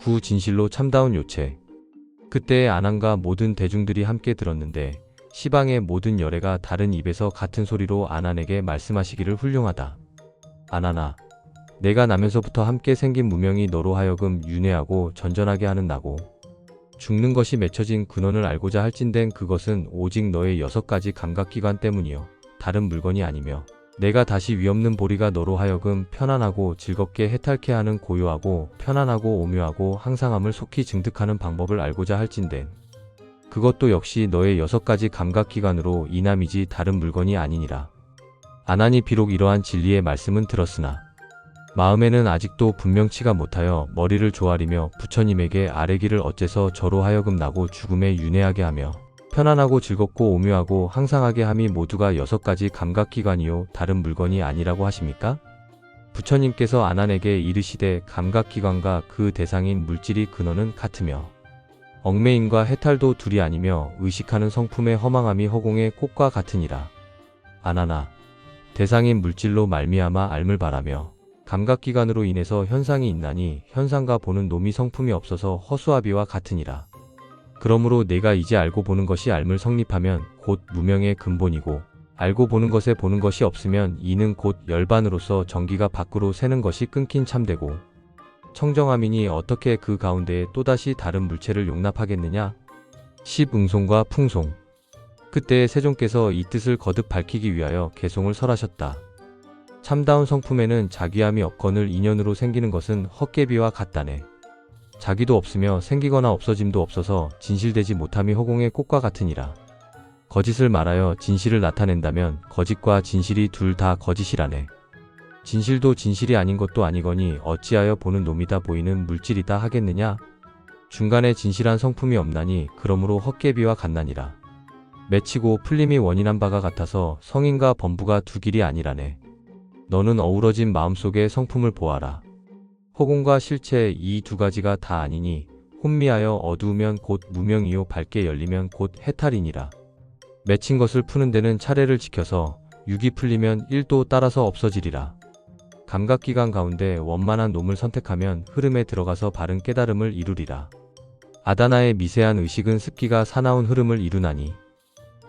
구 진실로 참다운 요체. 그때의 안함과 모든 대중들이 함께 들었는데 시방의 모든 열애가 다른 입에서 같은 소리로 안한에게 말씀하시기를 훌륭하다. 안하나, 내가 나면서부터 함께 생긴 무명이 너로 하여금 윤회하고 전전하게 하는 나고 죽는 것이 맺혀진 근원을 알고자 할진된 그것은 오직 너의 여섯 가지 감각기관 때문이요. 다른 물건이 아니며 내가 다시 위없는 보리가 너로 하여금 편안하고 즐겁게 해탈케 하는 고요하고 편안하고 오묘하고 항상함을 속히 증득하는 방법을 알고자 할진된 그것도 역시 너의 여섯 가지 감각기관으로 이남이지 다른 물건이 아니니라. 아나니 비록 이러한 진리의 말씀은 들었으나 마음에는 아직도 분명치가 못하여 머리를 조아리며 부처님에게 아뢰기를 어째서 저로 하여금 나고 죽음에 윤회하게 하며 편안하고 즐겁고 오묘하고 항상하게 함이 모두가 여섯 가지 감각기관이요 다른 물건이 아니라고 하십니까? 부처님께서 아난에게 이르시되 감각기관과 그 대상인 물질이 근원은 같으며 얽매임과 해탈도 둘이 아니며 의식하는 성품의 허망함이 허공의 꽃과 같으니라. 아나나 대상인 물질로 말미암아 알물 바라며 감각기관으로 인해서 현상이 있나니 현상과 보는 놈이 성품이 없어서 허수아비와 같으니라. 그러므로 내가 이제 알고 보는 것이 알물 성립하면 곧 무명의 근본이고 알고 보는 것에 보는 것이 없으면 이는 곧 열반으로서 전기가 밖으로 새는 것이 끊긴 참되고 청정함이니 어떻게 그 가운데에 또다시 다른 물체를 용납하겠느냐? 십응송과 풍송 그때 세종께서 이 뜻을 거듭 밝히기 위하여 개송을 설하셨다. 참다운 성품에는 자기함이 없거늘 인연으로 생기는 것은 헛개비와 같다네. 자기도 없으며 생기거나 없어짐도 없어서 진실되지 못함이 허공의 꽃과 같으니라. 거짓을 말하여 진실을 나타낸다면 거짓과 진실이 둘 다 거짓이라네. 진실도 진실이 아닌 것도 아니거니 어찌하여 보는 놈이다 보이는 물질이다 하겠느냐? 중간에 진실한 성품이 없나니 그러므로 헛개비와 같나니라. 맺히고 풀림이 원인한 바가 같아서 성인과 범부가 두 길이 아니라네. 너는 어우러진 마음속의 성품을 보아라. 허공과 실체 이 두 가지가 다 아니니 혼미하여 어두우면 곧 무명이요 밝게 열리면 곧 해탈이니라. 맺힌 것을 푸는 데는 차례를 지켜서 육이 풀리면 일도 따라서 없어지리라. 감각기관 가운데 원만한 놈을 선택하면 흐름에 들어가서 바른 깨달음을 이루리라. 아다나의 미세한 의식은 습기가 사나운 흐름을 이루나니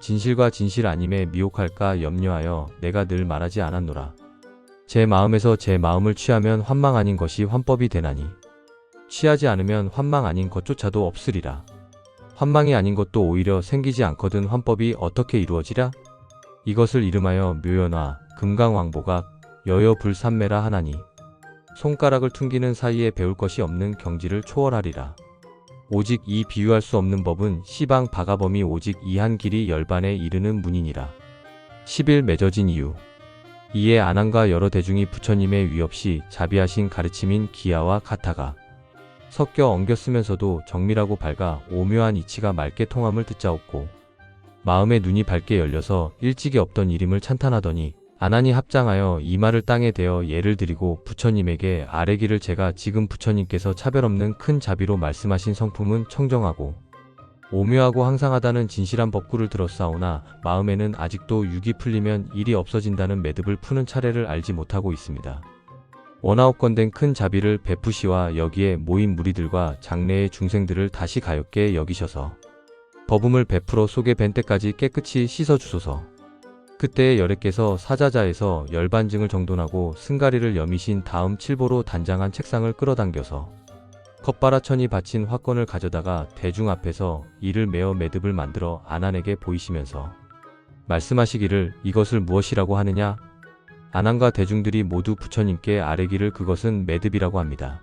진실과 진실 아님에 미혹할까 염려하여 내가 늘 말하지 않았노라. 제 마음에서 제 마음을 취하면 환망 아닌 것이 환법이 되나니 취하지 않으면 환망 아닌 것조차도 없으리라. 환망이 아닌 것도 오히려 생기지 않거든 환법이 어떻게 이루어지랴? 이것을 이름하여 묘연화, 금강왕보각, 여여불산매라 하나니 손가락을 퉁기는 사이에 배울 것이 없는 경지를 초월하리라. 오직 이 비유할 수 없는 법은 시방 바가범이 오직 이 한 길이 열반에 이르는 문이니라. 10일 맺어진 이유 이에 안함과 여러 대중이 부처님의 위 없이 자비하신 가르침인 기야와 가타가 섞여 엉겨 쓰면서도 정밀하고 밝아 오묘한 이치가 맑게 통함을 듣자옵고 마음의 눈이 밝게 열려서 일찍이 없던 일임을 찬탄하더니 아난이 합장하여 이 말을 땅에 대어 예를 드리고 부처님에게 아뢰기를 제가 지금 부처님께서 차별 없는 큰 자비로 말씀하신 성품은 청정하고 오묘하고 항상하다는 진실한 법구를 들었사오나 마음에는 아직도 육이 풀리면 일이 없어진다는 매듭을 푸는 차례를 알지 못하고 있습니다. 원하옵건된 큰 자비를 베푸시와 여기에 모인 무리들과 장래의 중생들을 다시 가엾게 여기셔서 법음을 베풀어 속에 벤 때까지 깨끗이 씻어주소서. 그때의 열애께서 사자자에서 열반증을 정돈하고 승가리를 여미신 다음 칠보로 단장한 책상을 끌어당겨서 컵바라천이 받친 화권을 가져다가 대중 앞에서 이를 메어 매듭을 만들어 아난에게 보이시면서 말씀하시기를 이것을 무엇이라고 하느냐? 아난과 대중들이 모두 부처님께 아뢰기를 그것은 매듭이라고 합니다.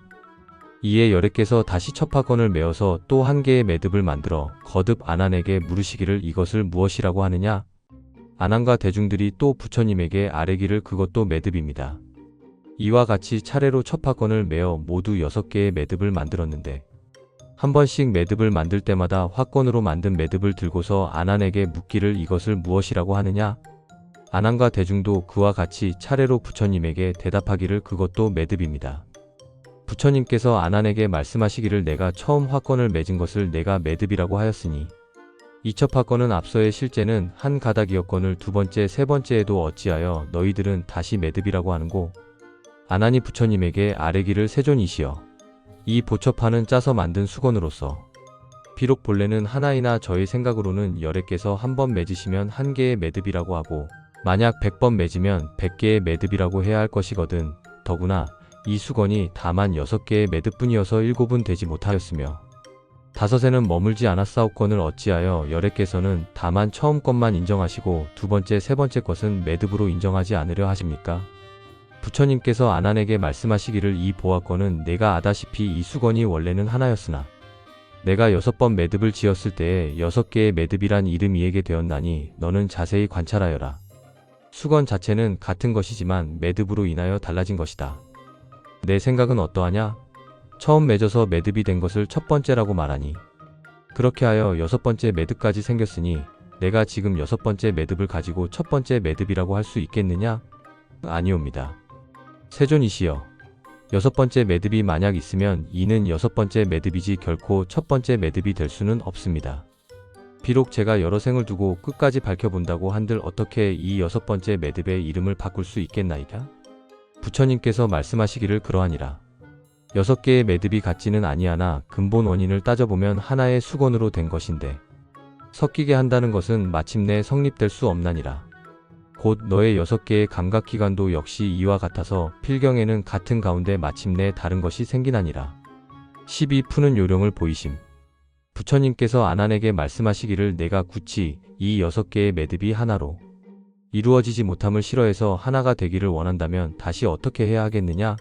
이에 열애께서 다시 첩화권을 메어서 또 한 개의 매듭을 만들어 거듭 아난에게 물으시기를 이것을 무엇이라고 하느냐? 아난과 대중들이 또 부처님에게 아뢰기를 그것도 매듭입니다. 이와 같이 차례로 첩화권을 메어 모두 여섯 개의 매듭을 만들었는데 한 번씩 매듭을 만들 때마다 화권으로 만든 매듭을 들고서 아난에게 묻기를 이것을 무엇이라고 하느냐? 아난과 대중도 그와 같이 차례로 부처님에게 대답하기를 그것도 매듭입니다. 부처님께서 아난에게 말씀하시기를 내가 처음 화권을 맺은 것을 내가 매듭이라고 하였으니 이첩화권은 앞서의 실제는 한 가닥이었건을 두 번째, 세 번째에도 어찌하여 너희들은 다시 매듭이라고 하는고 아나니 부처님에게 아뢰기를 세존이시여 이 보첩판은 짜서 만든 수건으로서 비록 본래는 하나이나 저의 생각으로는 열에 깨서 한 번 맺으시면 한 개의 매듭이라고 하고 만약 100번 맺으면 100개의 매듭이라고 해야 할 것이거든. 더구나 이 수건이 다만 6개의 매듭뿐이어서 7은 되지 못하였으며 다섯에는 머물지 않았사옵건을 어찌하여 열에 깨서는 다만 처음 것만 인정하시고 두 번째, 세 번째 것은 매듭으로 인정하지 않으려 하십니까? 부처님께서 아난에게 말씀하시기를 이 보아건은 내가 아다시피 이 수건이 원래는 하나였으나 내가 여섯 번 매듭을 지었을 때에 여섯 개의 매듭이란 이름이 에게 되었나니 너는 자세히 관찰하여라. 수건 자체는 같은 것이지만 매듭으로 인하여 달라진 것이다. 내 생각은 어떠하냐? 처음 맺어서 매듭이 된 것을 첫 번째라고 말하니 그렇게 하여 여섯 번째 매듭까지 생겼으니 내가 지금 여섯 번째 매듭을 가지고 첫 번째 매듭이라고 할 수 있겠느냐? 아니옵니다. 세존이시여. 여섯 번째 매듭이 만약 있으면 이는 여섯 번째 매듭이지 결코 첫 번째 매듭이 될 수는 없습니다. 비록 제가 여러 생을 두고 끝까지 밝혀본다고 한들 어떻게 이 여섯 번째 매듭의 이름을 바꿀 수 있겠나이까? 부처님께서 말씀하시기를 그러하니라. 여섯 개의 매듭이 같지는 아니하나 근본 원인을 따져보면 하나의 수건으로 된 것인데 섞이게 한다는 것은 마침내 성립될 수 없나니라. 곧 너의 여섯 개의 감각기관도 역시 이와 같아서 필경에는 같은 가운데 마침내 다른 것이 생기나니라. 12 푸는 요령을 보이심. 부처님께서 아난에게 말씀하시기를 내가 굳이 이 여섯 개의 매듭이 하나로 이루어지지 못함을 싫어해서 하나가 되기를 원한다면 다시 어떻게 해야 하겠느냐?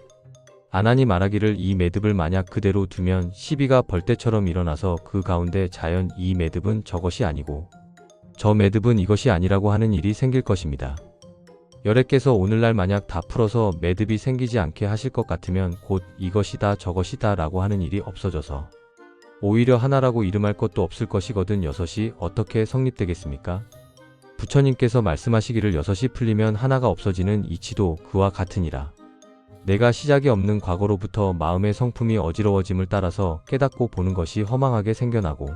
아난이 말하기를 이 매듭을 만약 그대로 두면 시비가 벌떼처럼 일어나서 그 가운데 자연 이 매듭은 저것이 아니고 저 매듭은 이것이 아니라고 하는 일이 생길 것입니다. 열애께서 오늘날 만약 다 풀어서 매듭이 생기지 않게 하실 것 같으면 곧 이것이다 저것이다 라고 하는 일이 없어져서 오히려 하나라고 이름할 것도 없을 것이거든 여섯이 어떻게 성립되겠습니까? 부처님께서 말씀하시기를 여섯이 풀리면 하나가 없어지는 이치도 그와 같으니라. 내가 시작이 없는 과거로부터 마음의 성품이 어지러워짐을 따라서 깨닫고 보는 것이 허망하게 생겨나고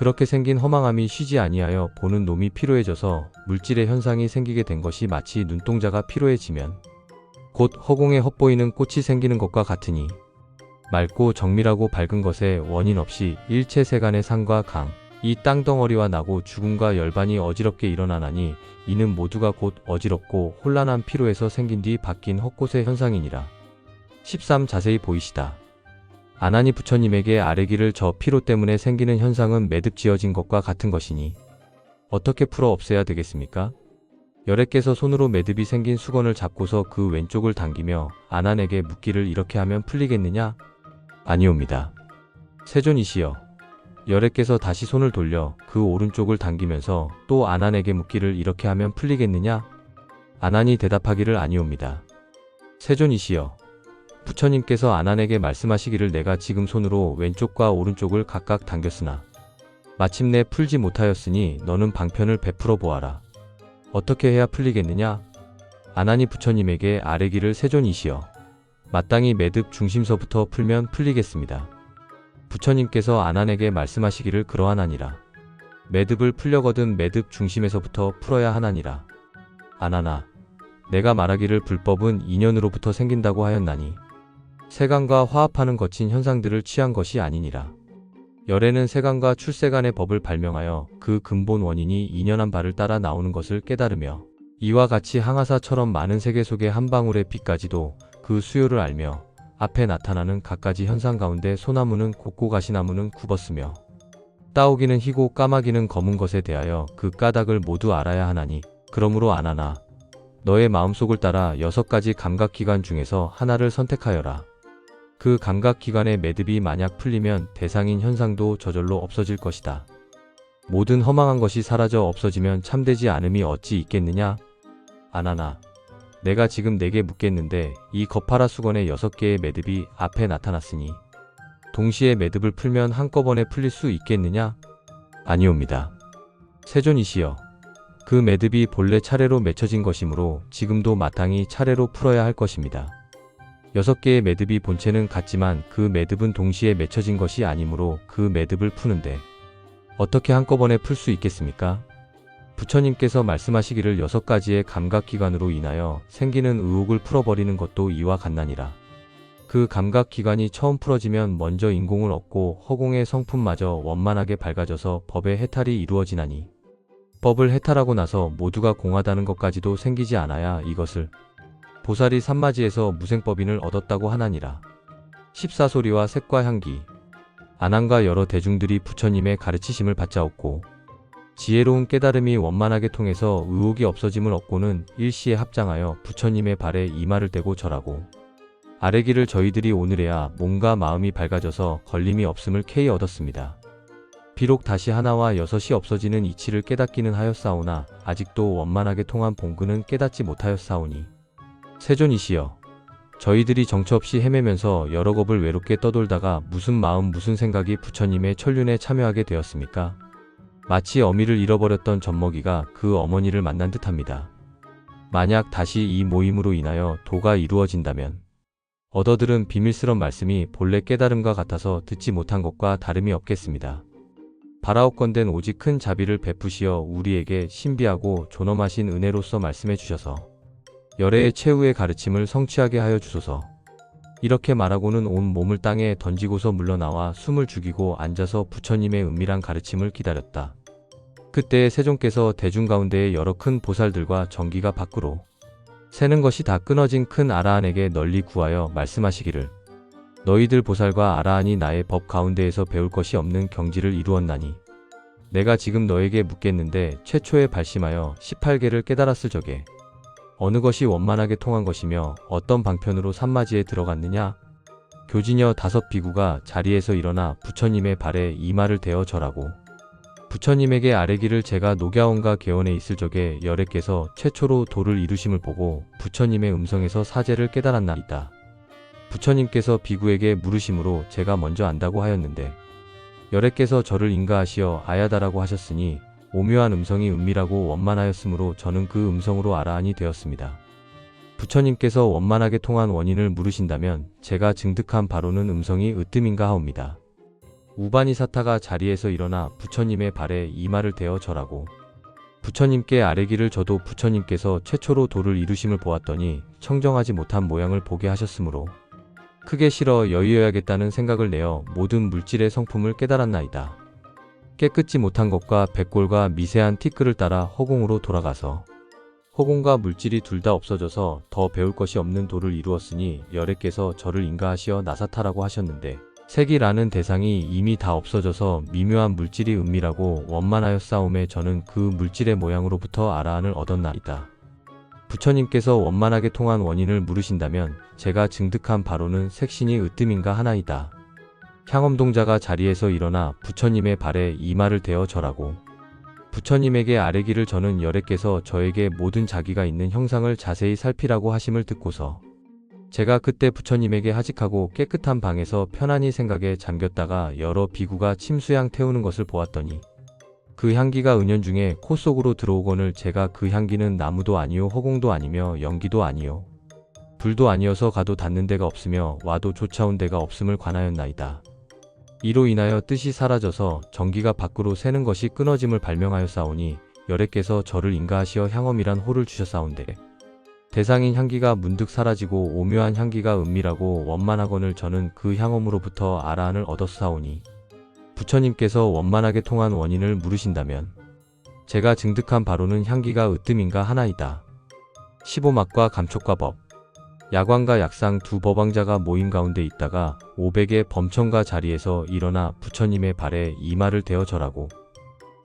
그렇게 생긴 허망함이 쉬지 아니하여 보는 놈이 피로해져서 물질의 현상이 생기게 된 것이 마치 눈동자가 피로해지면 곧 허공에 헛보이는 꽃이 생기는 것과 같으니 맑고 정밀하고 밝은 것에 원인 없이 일체 세간의 산과 강, 이 땅덩어리와 나고 죽음과 열반이 어지럽게 일어나나니 이는 모두가 곧 어지럽고 혼란한 피로에서 생긴 뒤 바뀐 헛곳의 현상이니라. 13 자세히 보이시다. 아나니 부처님에게 아뢰기를 저 피로 때문에 생기는 현상은 매듭 지어진 것과 같은 것이니 어떻게 풀어 없애야 되겠습니까? 열애께서 손으로 매듭이 생긴 수건을 잡고서 그 왼쪽을 당기며 아난에게 묻기를 이렇게 하면 풀리겠느냐? 아니옵니다. 세존이시여. 열애께서 다시 손을 돌려 그 오른쪽을 당기면서 또 아난에게 묻기를 이렇게 하면 풀리겠느냐? 아난이 대답하기를 아니옵니다. 세존이시여. 부처님께서 아난에게 말씀하시기를 내가 지금 손으로 왼쪽과 오른쪽을 각각 당겼으나 마침내 풀지 못하였으니 너는 방편을 베풀어 보아라. 어떻게 해야 풀리겠느냐? 아난이 부처님에게 아뢰기를 세존이시여. 마땅히 매듭 중심서부터 풀면 풀리겠습니다. 부처님께서 아난에게 말씀하시기를 그러하나니라. 매듭을 풀려거든 매듭 중심에서부터 풀어야 하나니라. 아나나, 내가 말하기를 불법은 인연으로부터 생긴다고 하였나니 세간과 화합하는 거친 현상들을 취한 것이 아니니라. 열애는 세간과 출세간의 법을 발명하여 그 근본 원인이 인연한 바를 따라 나오는 것을 깨달으며 이와 같이 항아사처럼 많은 세계 속의 한 방울의 빛까지도 그 수요를 알며 앞에 나타나는 갖가지 현상 가운데 소나무는 곱고 가시나무는 굽었으며 따오기는 희고 까마귀는 검은 것에 대하여 그 까닭을 모두 알아야 하나니 그러므로 안하나 너의 마음속을 따라 여섯 가지 감각기관 중에서 하나를 선택하여라. 그 감각 기관의 매듭이 만약 풀리면 대상인 현상도 저절로 없어질 것이다. 모든 허망한 것이 사라져 없어지면 참되지 않음이 어찌 있겠느냐? 아나나. 내가 지금 내게 묻겠는데 이 거파라 수건의 여섯 개의 매듭이 앞에 나타났으니 동시에 매듭을 풀면 한꺼번에 풀릴 수 있겠느냐? 아니옵니다. 세존이시여. 그 매듭이 본래 차례로 맺혀진 것이므로 지금도 마땅히 차례로 풀어야 할 것입니다. 여섯 개의 매듭이 본체는 같지만 그 매듭은 동시에 맺혀진 것이 아니므로 그 매듭을 푸는데 어떻게 한꺼번에 풀 수 있겠습니까? 부처님께서 말씀하시기를 여섯 가지의 감각기관으로 인하여 생기는 의혹을 풀어버리는 것도 이와 같나니라. 그 감각 기관이 처음 풀어지면 먼저 인공을 얻고 허공의 성품마저 원만하게 밝아져서 법의 해탈이 이루어지나니 법을 해탈하고 나서 모두가 공하다는 것까지도 생기지 않아야 이것을 보살이 산마지에서 무생법인을 얻었다고 하나니라. 십사소리와 색과 향기 안항과 여러 대중들이 부처님의 가르치심을 받자옵고 지혜로운 깨달음이 원만하게 통해서 의혹이 없어짐을 얻고는 일시에 합장하여 부처님의 발에 이마를 대고 절하고 아래기를 저희들이 오늘에야 몸과 마음이 밝아져서 걸림이 없음을 K 얻었습니다. 비록 다시 하나와 여섯이 없어지는 이치를 깨닫기는 하였사오나 아직도 원만하게 통한 본근은 깨닫지 못하였사오니 세존이시여 저희들이 정처 없이 헤매면서 여러 겁을 외롭게 떠돌다가 무슨 마음 무슨 생각이 부처님의 천륜에 참여하게 되었습니까? 마치 어미를 잃어버렸던 젖먹이가 그 어머니를 만난 듯합니다. 만약 다시 이 모임으로 인하여 도가 이루어진다면 얻어들은 비밀스런 말씀이 본래 깨달음과 같아서 듣지 못한 것과 다름이 없겠습니다. 바라옵건된 오직 큰 자비를 베푸시어 우리에게 신비하고 존엄하신 은혜로서 말씀해 주셔서 열애의 최후의 가르침을 성취하게 하여 주소서. 이렇게 말하고는 온 몸을 땅에 던지고서 물러나와 숨을 죽이고 앉아서 부처님의 은밀한 가르침을 기다렸다. 그때 세종께서 대중 가운데의 여러 큰 보살들과 전기가 밖으로 새는 것이 다 끊어진 큰 아라한에게 널리 구하여 말씀하시기를 너희들 보살과 아라한이 나의 법 가운데에서 배울 것이 없는 경지를 이루었나니 내가 지금 너에게 묻겠는데 최초에 발심하여 18개를 깨달았을 적에 어느 것이 원만하게 통한 것이며 어떤 방편으로 산마지에 들어갔느냐? 교진여 다섯 비구가 자리에서 일어나 부처님의 발에 이마를 대어 절하고 부처님에게 아뢰기를 제가 녹야원과 개원에 있을 적에 열애께서 최초로 도를 이루심을 보고 부처님의 음성에서 사제를 깨달았나이다. 부처님께서 비구에게 물으심으로 제가 먼저 안다고 하였는데 열애께서 저를 인가하시어 아야다라고 하셨으니 오묘한 음성이 은밀하고 원만하였으므로 저는 그 음성으로 아라한이 되었습니다. 부처님께서 원만하게 통한 원인을 물으신다면 제가 증득한 바로는 음성이 으뜸인가 하옵니다. 우바니 사타가 자리에서 일어나 부처님의 발에 이마를 대어 절하고 부처님께 아뢰기를 저도 부처님께서 최초로 도를 이루심을 보았더니 청정하지 못한 모양을 보게 하셨으므로 크게 싫어 여의어야겠다는 생각을 내어 모든 물질의 성품을 깨달았나이다. 깨끗지 못한 것과 백골과 미세한 티끌을 따라 허공으로 돌아가서 허공과 물질이 둘 다 없어져서 더 배울 것이 없는 도를 이루었으니 열애께서 저를 인가하시어 나사타라고 하셨는데 색이라는 대상이 이미 다 없어져서 미묘한 물질이 은밀하고 원만하여 싸움에 저는 그 물질의 모양으로부터 아라한을 얻었나이다. 부처님께서 원만하게 통한 원인을 물으신다면 제가 증득한 바로는 색신이 으뜸인가 하나이다. 향엄동자가 자리에서 일어나 부처님의 발에 이마를 대어 절하고 부처님에게 아뢰기를 저는 열애께서 저에게 모든 자기가 있는 형상을 자세히 살피라고 하심을 듣고서 제가 그때 부처님에게 하직하고 깨끗한 방에서 편안히 생각에 잠겼다가 여러 비구가 침수향 태우는 것을 보았더니 그 향기가 은연중에 코 속으로 들어오거늘 제가 그 향기는 나무도 아니요 허공도 아니며 연기도 아니요 불도 아니어서 가도 닿는 데가 없으며 와도 쫓아온 데가 없음을 관하였나이다. 이로 인하여 뜻이 사라져서 전기가 밖으로 새는 것이 끊어짐을 발명하였사오니 열애께서 저를 인가하시어 향엄이란 호를 주셨사온데 대상인 향기가 문득 사라지고 오묘한 향기가 은밀하고 원만하거늘 저는 그 향엄으로부터 아라한을 얻었사오니 부처님께서 원만하게 통한 원인을 물으신다면 제가 증득한 바로는 향기가 으뜸인가 하나이다. 15막과 감촉과 법 야광과 약상 두 법왕자가 모임 가운데 있다가 500의 범청가 자리에서 일어나 부처님의 발에 이마를 대어 절하고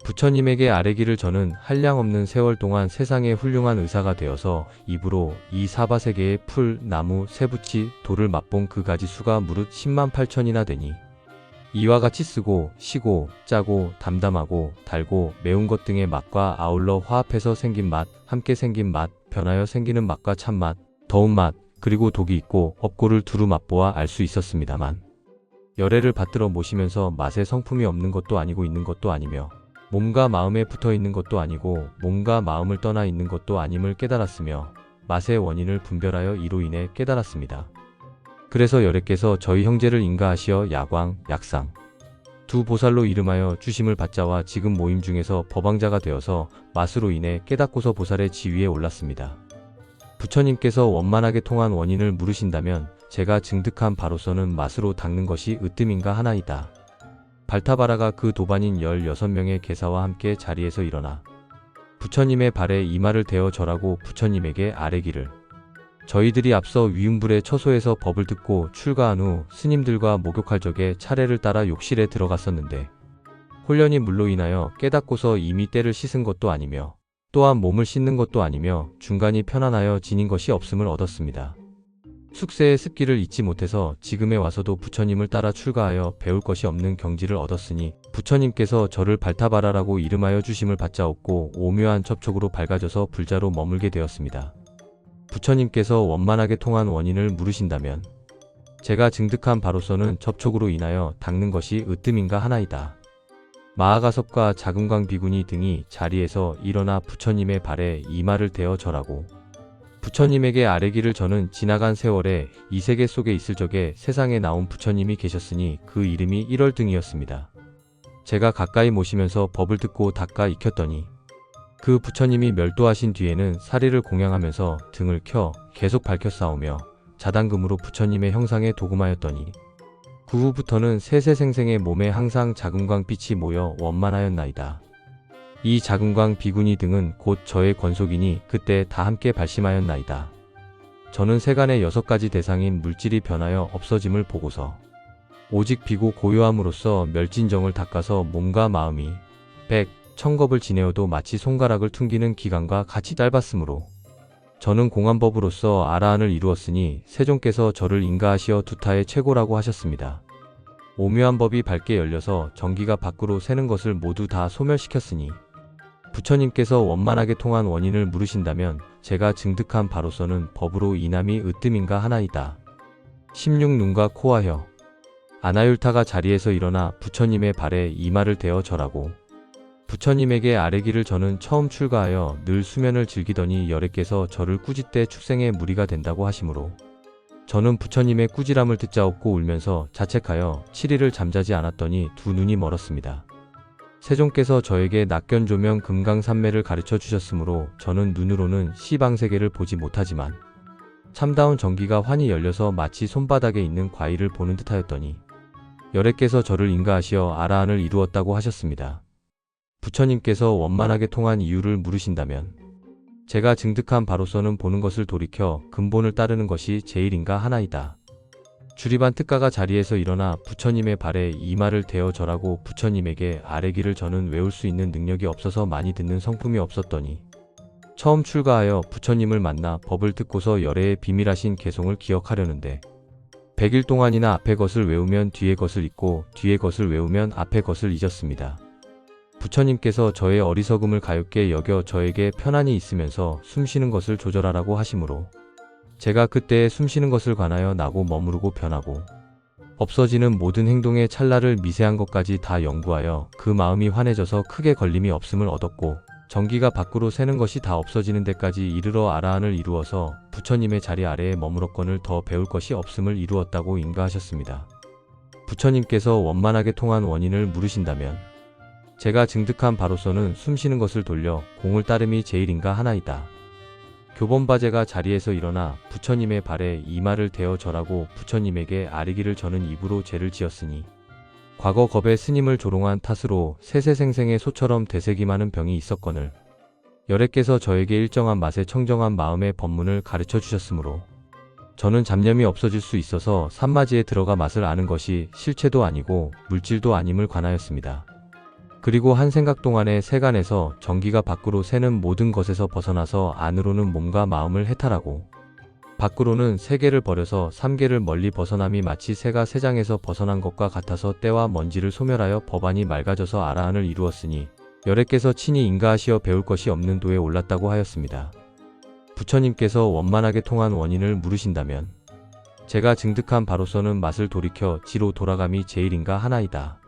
부처님에게 아뢰기를 저는 한량 없는 세월 동안 세상의 훌륭한 의사가 되어서 입으로 이 사바세계의 풀, 나무, 새부치, 돌을 맛본 그 가지 수가 무릇 10만 8천이나 되니 이와 같이 쓰고 시고 짜고 담담하고 달고 매운 것 등의 맛과 아울러 화합해서 생긴 맛, 함께 생긴 맛, 변하여 생기는 맛과 참맛, 더운 맛, 그리고 독이 있고 없고를 두루 맛보아 알 수 있었습니다만 열애를 받들어 모시면서 맛의 성품이 없는 것도 아니고 있는 것도 아니며 몸과 마음에 붙어 있는 것도 아니고 몸과 마음을 떠나 있는 것도 아님을 깨달았으며 맛의 원인을 분별하여 이로 인해 깨달았습니다. 그래서 열애께서 저희 형제를 인가하시어 야광, 약상 두 보살로 이름하여 주심을 받자와 지금 모임 중에서 법왕자가 되어서 맛으로 인해 깨닫고서 보살의 지위에 올랐습니다. 부처님께서 원만하게 통한 원인을 물으신다면 제가 증득한 바로서는 맛으로 닦는 것이 으뜸인가 하나이다. 발타바라가 그 도반인 16명의 계사와 함께 자리에서 일어나 부처님의 발에 이마를 대어 절하고 부처님에게 아뢰기를 저희들이 앞서 위음불의 처소에서 법을 듣고 출가한 후 스님들과 목욕할 적에 차례를 따라 욕실에 들어갔었는데 혼련이 물로 인하여 깨닫고서 이미 때를 씻은 것도 아니며 또한 몸을 씻는 것도 아니며 중간이 편안하여 지닌 것이 없음을 얻었습니다. 숙세의 습기를 잊지 못해서 지금에 와서도 부처님을 따라 출가하여 배울 것이 없는 경지를 얻었으니 부처님께서 저를 발타바라라고 이름하여 주심을 받자옵고 오묘한 접촉으로 밝아져서 불자로 머물게 되었습니다. 부처님께서 원만하게 통한 원인을 물으신다면 제가 증득한 바로서는 접촉으로 인하여 닦는 것이 으뜸인가 하나이다. 마하가섭과 자금광 비구니 등이 자리에서 일어나 부처님의 발에 이마를 대어 절하고 부처님에게 아뢰기를 저는 지나간 세월에 이 세계 속에 있을 적에 세상에 나온 부처님이 계셨으니 그 이름이 1월등이었습니다. 제가 가까이 모시면서 법을 듣고 닦아 익혔더니 그 부처님이 멸도하신 뒤에는 사리를 공양하면서 등을 켜 계속 밝혀 싸우며 자당금으로 부처님의 형상에 도금하였더니 그 후부터는 세세생생의 몸에 항상 자금광 빛이 모여 원만하였나이다. 이 자금광 비구니 등은 곧 저의 권속이니 그때 다 함께 발심하였나이다. 저는 세간의 여섯 가지 대상인 물질이 변하여 없어짐을 보고서 오직 비고 고요함으로써 멸진정을 닦아서 몸과 마음이 백, 천겁을 지내어도 마치 손가락을 퉁기는 기간과 같이 짧았으므로 저는 공안법으로서 아라한을 이루었으니 세종께서 저를 인가하시어 두타의 최고라고 하셨습니다. 오묘한 법이 밝게 열려서 전기가 밖으로 새는 것을 모두 다 소멸시켰으니 부처님께서 원만하게 통한 원인을 물으신다면 제가 증득한 바로서는 법으로 이남이 으뜸인가 하나이다. 16 눈과 코와 혀 아나율타가 자리에서 일어나 부처님의 발에 이마를 대어 절하고 부처님에게 아뢰기를 저는 처음 출가하여 늘 수면을 즐기더니 열애께서 저를 꾸짖되 축생의 무리가 된다고 하시므로 저는 부처님의 꾸지람을 듣자 없고 울면서 자책하여 7일을 잠자지 않았더니 두 눈이 멀었습니다. 세종께서 저에게 낙견조명 금강산매를 가르쳐 주셨으므로 저는 눈으로는 시방세계를 보지 못하지만 참다운 전기가 환히 열려서 마치 손바닥에 있는 과일을 보는 듯하였더니 열애께서 저를 인가하시어 아라한을 이루었다고 하셨습니다. 부처님께서 원만하게 통한 이유를 물으신다면 제가 증득한 바로서는 보는 것을 돌이켜 근본을 따르는 것이 제일인가 하나이다. 주리반 특가가 자리에서 일어나 부처님의 발에 이마를 대어 절하고 부처님에게 아뢰기를 저는 외울 수 있는 능력이 없어서 많이 듣는 성품이 없었더니 처음 출가하여 부처님을 만나 법을 듣고서 열애의 비밀하신 개송을 기억하려는데 100일 동안이나 앞의 것을 외우면 뒤의 것을 잊고 뒤의 것을 외우면 앞의 것을 잊었습니다. 부처님께서 저의 어리석음을 가엾게 여겨 저에게 편안히 있으면서 숨쉬는 것을 조절하라고 하시므로 제가 그때 숨쉬는 것을 관하여 나고 머무르고 변하고 없어지는 모든 행동의 찰나를 미세한 것까지 다 연구하여 그 마음이 환해져서 크게 걸림이 없음을 얻었고 전기가 밖으로 새는 것이 다 없어지는 데까지 이르러 아라한을 이루어서 부처님의 자리 아래에 머물었건을 더 배울 것이 없음을 이루었다고 인가하셨습니다. 부처님께서 원만하게 통한 원인을 물으신다면 제가 증득한 바로서는 숨쉬는 것을 돌려 공을 따름이 제일인가 하나이다. 교본바제가 자리에서 일어나 부처님의 발에 이마를 대어 절하고 부처님에게 아뢰기를 저는 입으로 죄를 지었으니 과거 겁에 스님을 조롱한 탓으로 세세생생의 소처럼 되새기 많은 병이 있었거늘 열애께서 저에게 일정한 맛에 청정한 마음의 법문을 가르쳐 주셨으므로 저는 잡념이 없어질 수 있어서 산마지에 들어가 맛을 아는 것이 실체도 아니고 물질도 아님을 관하였습니다. 그리고 한 생각 동안에 세간에서 전기가 밖으로 새는 모든 것에서 벗어나서 안으로는 몸과 마음을 해탈하고 밖으로는 세계를 버려서 삼계를 멀리 벗어남이 마치 새가 세장에서 벗어난 것과 같아서 때와 먼지를 소멸하여 법안이 맑아져서 아라한을 이루었으니 열애께서 친히 인가하시어 배울 것이 없는 도에 올랐다고 하였습니다. 부처님께서 원만하게 통한 원인을 물으신다면 제가 증득한 바로서는 맛을 돌이켜 지로 돌아감이 제일인가 하나이다.